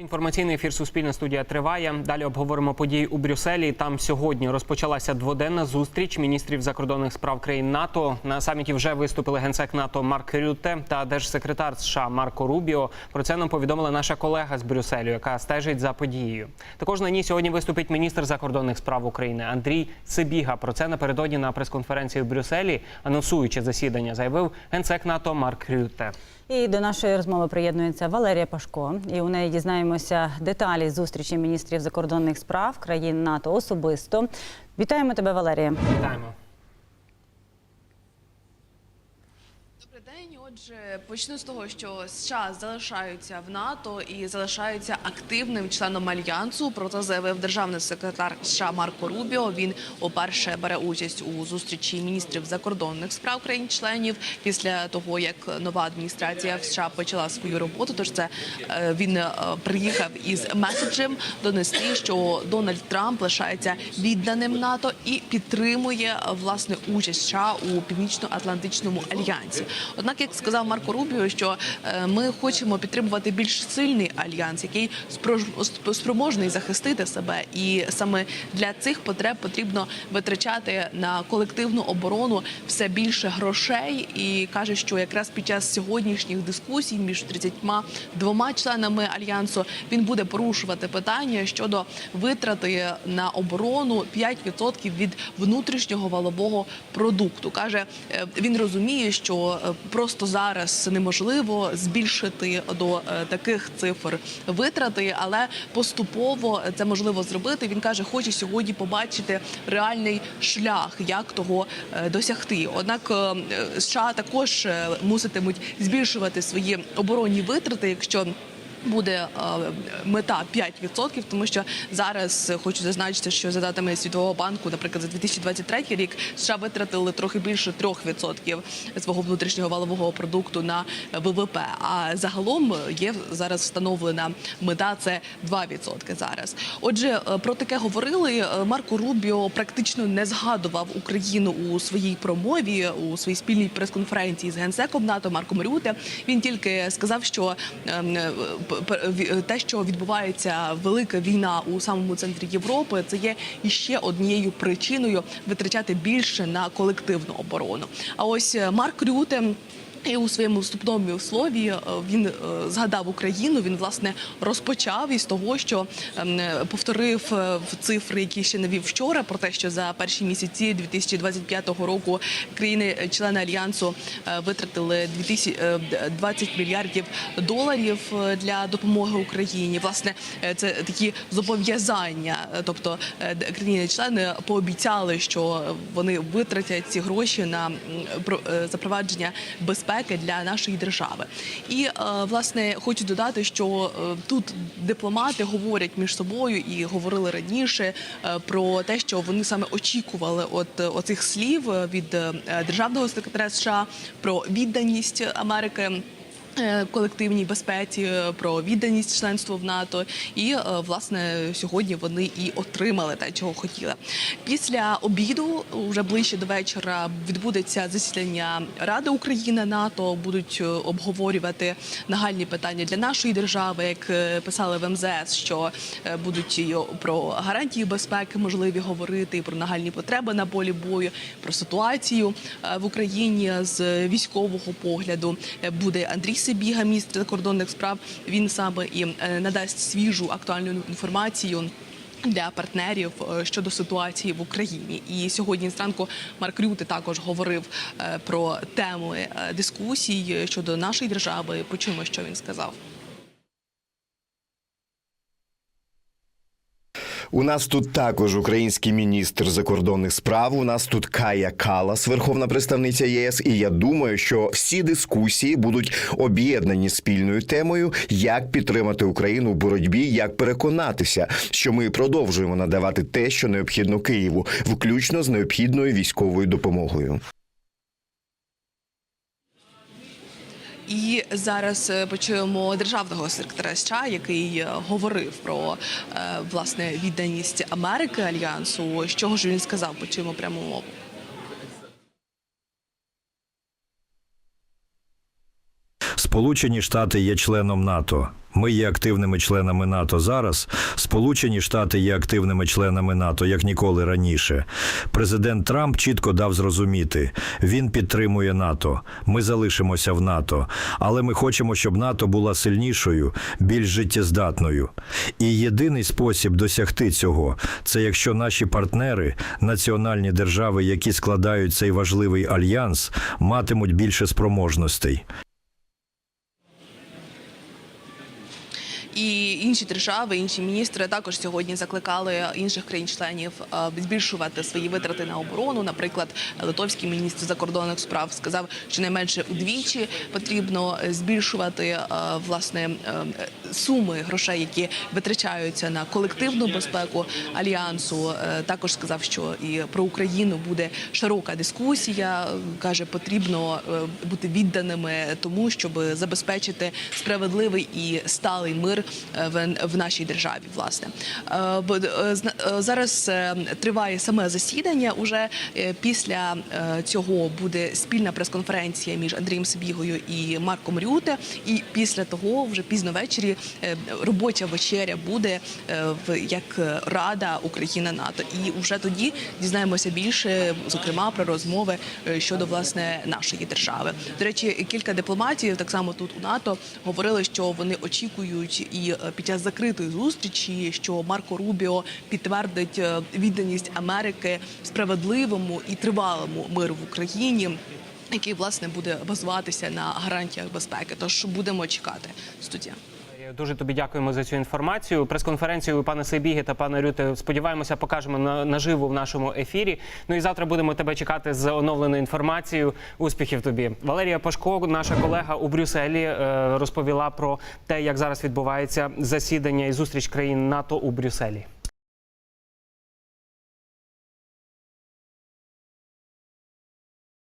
Інформаційний ефір Суспільна студія триває. Далі обговоримо події у Брюсселі. Там сьогодні розпочалася дводенна зустріч міністрів закордонних справ країн НАТО. На саміті вже виступили генсек НАТО Марк Рютте та держсекретар США Марко Рубіо. Про це нам повідомила наша колега з Брюсселю, яка стежить за подією. Також на ній сьогодні виступить міністр закордонних справ України Андрій Сибіга. Про це напередодні на прес-конференції в Брюсселі, анонсуючи засідання, заявив генсек НАТО Марк Рютте. І до нашої розмови приєднується Валерія Пашко. І у неї дізнаємося деталі зустрічі міністрів закордонних справ країн НАТО особисто. Вітаємо тебе, Валерія. Вітаємо. Добрий день. Отже, почну з того, що США залишаються в НАТО і залишаються активним членом альянсу. Про це заявив державний секретар США Марко Рубіо. Він уперше бере участь у зустрічі міністрів закордонних справ країн-членів після того, як нова адміністрація в США почала свою роботу. Тож це е, він е, приїхав із меседжем донести, що Дональд Трамп лишається відданим НАТО і підтримує власне участь США у північно-атлантичному альянсі. Однак, як сказав Марко Рубіо, що е, ми хочемо підтримувати більш сильний альянс, який спроможний захистити себе, і саме для цих потреб потрібно витрачати на колективну оборону все більше грошей. І каже, що якраз під час сьогоднішніх дискусій між 32 членами альянсу він буде порушувати питання щодо витрати на оборону 5% від внутрішнього валового продукту. каже, е, він розуміє, що е, просто зараз неможливо збільшити до е, таких цифр витрати, але поступово це можливо зробити. Він каже, хоче сьогодні побачити реальний шлях, як того е, досягти. Однак е, США також е, муситимуть збільшувати свої оборонні витрати, якщо Буде е, мета 5%, тому що зараз хочу зазначити, що за датами Світового банку, наприклад, за 2023 рік США витратили трохи більше 3% свого внутрішнього валового продукту на ВВП. А загалом є зараз встановлена мета це 2% зараз. Отже, е, про таке говорили. Е, Марко Рубіо практично не згадував Україну у своїй промові у своїй спільній прес-конференції з генсеком НАТО Марком Рюте. Він тільки сказав, що ем, те, що відбувається велика війна у самому центрі Європи, це є іще однією причиною витрачати більше на колективну оборону. А ось е, Марк Рюте. І у своєму вступному слові е, він е, згадав Україну. Він власне розпочав із того, що ем, е, повторив в цифри, які ще навів вчора, про те, що за перші місяці 2025 року країни-члени альянсу витратили 2000, е, 20 мільярдів доларів для допомоги Україні. Власне, це такі зобов'язання. Тобто країни-члени пообіцяли, що вони витратять ці гроші на про- запровадження безпеки для нашої держави. І е, власне хочу додати, що е, тут дипломати говорять між собою і говорили раніше е, про те, що вони саме очікували от оцих слів від державного секретаря США про відданість Америки. Е, Колективній безпеці е, про відданість членству в НАТО, і е, власне сьогодні вони і отримали те, чого хотіли. Після обіду, вже ближче до вечора, відбудеться засідання Ради України НАТО. Будуть обговорювати нагальні питання для нашої держави, як писали в МЗС, що будуть про гарантії безпеки можливі говорити, про нагальні потреби на полі бою, про ситуацію в Україні з військового погляду. Буде Андрій Сибіга, міністр закордонних справ. Він саме і е, надасть свіжу актуальну інформацію. Для партнерів е, щодо ситуації в Україні, і сьогодні зранку Марк Рюти також говорив е, про теми дискусій щодо нашої держави. Почуємо, що він сказав. У нас тут також український міністр закордонних справ. У нас тут Кая Калас, верховна представниця ЄС. І я думаю, що всі дискусії будуть об'єднані спільною темою, як підтримати Україну у боротьбі, як переконатися, що ми продовжуємо надавати те, що необхідно Києву, включно з необхідною військовою допомогою. І зараз е, почуємо державного секретаря США, який е, говорив про е, власне відданість Америки альянсу. З чого ж він сказав? Почуємо пряму мову. Сполучені Штати є членом НАТО. Ми є активними членами НАТО зараз. Сполучені Штати є активними членами НАТО як ніколи раніше. Президент Трамп чітко дав зрозуміти, він підтримує НАТО. Ми залишимося в НАТО, але ми хочемо, щоб НАТО була сильнішою, більш життєздатною. І єдиний спосіб досягти цього це якщо наші партнери, національні держави, які складають цей важливий альянс, матимуть більше спроможностей. І інші держави, інші міністри також сьогодні закликали інших країн-членів е, збільшувати свої витрати на оборону. Наприклад, литовський міністр закордонних справ сказав, що найменше удвічі потрібно збільшувати е, власне е, суми грошей, які витрачаються на колективну безпеку альянсу. Також сказав, що і про Україну буде широка дискусія. каже, потрібно бути відданими тому, щоб забезпечити справедливий і сталий мир в, в нашій державі. Власне Е, е, е, зараз е, триває саме засідання. Уже е, після е, цього буде спільна прес-конференція між Андрієм Сибігою і Марком Рюте. І після того, вже пізно ввечері, е, робоча вечеря буде е, в як Рада Україна НАТО. І вже тоді дізнаємося більше, зокрема про розмови е, щодо власне нашої держави. До речі, кілька дипломатів так само тут у НАТО говорили, що вони очікують і е, під час закритої зустрічі, що Марко Рубіо підтвердить е, відданість Америки справедливому і тривалому миру в Україні. Який власне буде базуватися на гарантіях безпеки, тож будемо чекати студія. Дуже тобі дякуємо за цю інформацію. Прес-конференцію пана Сейбіги та пана Рюти сподіваємося, покажемо на наживо в нашому ефірі. Ну і завтра будемо тебе чекати з оновленою інформацією. Успіхів тобі. Валерія Пашко, наша колега у Брюсселі, е, розповіла про те, як зараз відбувається засідання і зустріч країн НАТО у Брюсселі.